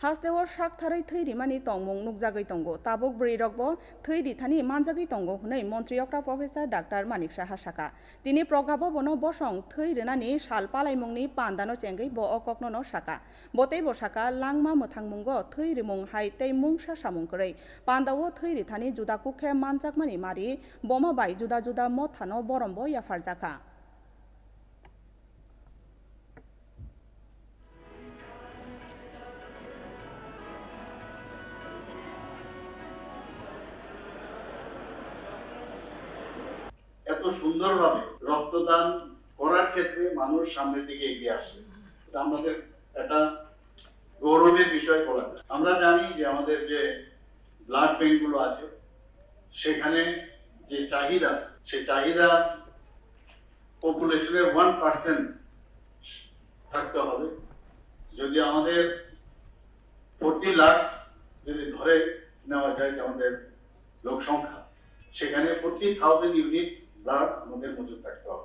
Hasdeo সাক tharai thui rimani tongmong nukjagai tongo tabok bri rokbo thui rithani manjagai tongo hunai মন্ত্রী অক্রা professor doctor Manik Saha সাকা তিনি প্রজ্ঞাব বন বসং থৈ রেনানি সাল পালাইমংনি পান্দানো চেঙ্গই ব অকগ্নন সাকা বতেই বসাকা লাংমা মথাংমুঙ্গ থৈ রিমুং হাই তৈ তেই মুংসা সামুংকরৈ পান্দাও থৈ রিথানি জুদা কুখে মানচাকমানি মারি বমা বাই জুদা জুদা মথানো বরম্ব ইয়াফার জাকা সুন্দরভাবে রক্তদান করার ক্ষেত্রে মানুষ সামনের দিকে এগিয়ে আসছে। এটা আমাদের একটা গৌরবের বিষয় বলা যায়। আমরা জানি যে আমাদের যে ব্লাড ব্যাংকগুলো আছে, সেখানে যে চাহিদা, সে চাহিদা পপুলেশনের ওয়ান পার্সেন্ট থাকতে হবে। যদি আমাদের ফোরটি লাখ যদি ধরে নেওয়া যায় আমাদের লোক সংখ্যা, সেখানে ফোরটি থাউজেন্ড ইউনিট ব্লাড আমাদের মজুদ থাকতে হবে